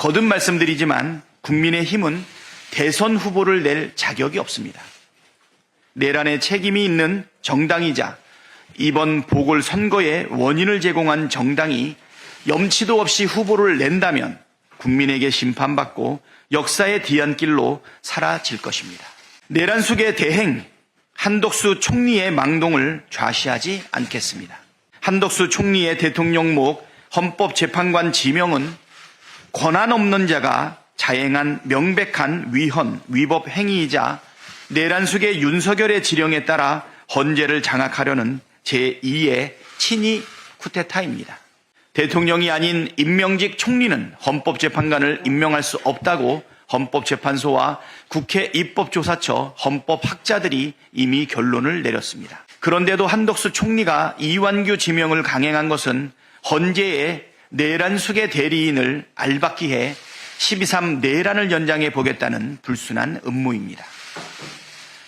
거듭 말씀드리지만 국민의 힘은 대선 후보를 낼 자격이 없습니다. 내란에 책임이 있는 정당이자 이번 보궐선거의 원인을 제공한 정당이 염치도 없이 후보를 낸다면 국민에게 심판받고 역사의 뒤안길로 사라질 것입니다. 내란 속의 대행 한덕수 총리의 망동을 좌시하지 않겠습니다. 한덕수 총리의 대통령목 헌법재판관 지명은 권한 없는 자가 자행한 명백한 위헌, 위법 행위이자 내란 속의 윤석열의 지령에 따라 헌재를 장악하려는 제2의 친위 쿠데타입니다. 대통령이 아닌 임명직 총리는 헌법재판관을 임명할 수 없다고 헌법재판소와 국회 입법조사처 헌법학자들이 이미 결론을 내렸습니다. 그런데도 한덕수 총리가 이완규 지명을 강행한 것은 헌재에 내란 숙의 대리인을 알박기해 12.3 내란을 연장해 보겠다는 불순한 음모입니다.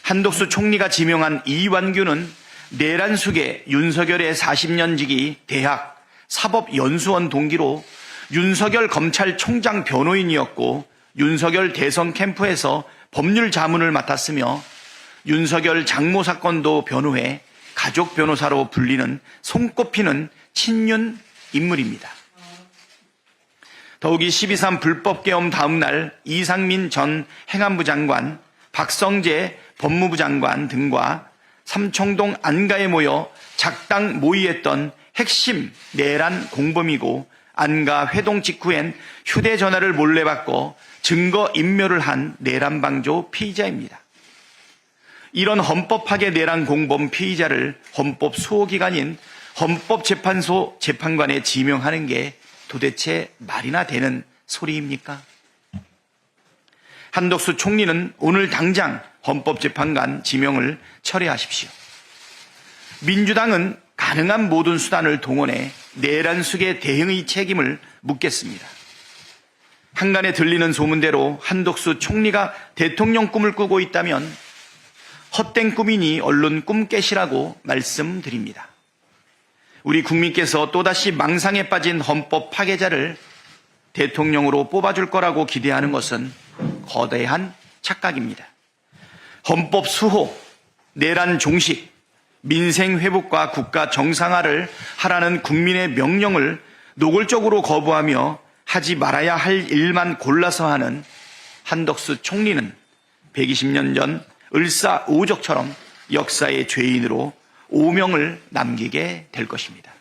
한덕수 총리가 지명한 이완규는 내란 숙의 윤석열의 40년 지기 대학 사법연수원 동기로 윤석열 검찰총장 변호인이었고 윤석열 대선 캠프에서 법률 자문을 맡았으며 윤석열 장모 사건도 변호해 가족 변호사로 불리는 손꼽히는 친윤 인물입니다. 더욱이 12.3 불법 계엄 다음 날 이상민 전 행안부 장관, 박성재 법무부 장관 등과 삼청동 안가에 모여 작당 모의했던 핵심 내란 공범이고 안가 회동 직후엔 휴대전화를 몰래 받고 증거 인멸을 한 내란 방조 피의자입니다. 이런 헌법 파괴 내란 공범 피의자를 헌법 수호기관인 헌법재판소 재판관에 지명하는 게 도대체 말이나 되는 소리입니까? 한덕수 총리는 오늘 당장 헌법재판관 지명을 철회하십시오. 민주당은 가능한 모든 수단을 동원해 내란 숙의 대응의 책임을 묻겠습니다. 한간에 들리는 소문대로 한덕수 총리가 대통령 꿈을 꾸고 있다면 헛된 꿈이니 언론 꿈 깨시라고 말씀드립니다. 우리 국민께서 또다시 망상에 빠진 헌법 파괴자를 대통령으로 뽑아줄 거라고 기대하는 것은 거대한 착각입니다. 헌법 수호, 내란 종식, 민생 회복과 국가 정상화를 하라는 국민의 명령을 노골적으로 거부하며 하지 말아야 할 일만 골라서 하는 한덕수 총리는 120년 전 을사 오적처럼 역사의 죄인으로 오명을 남기게 될 것입니다.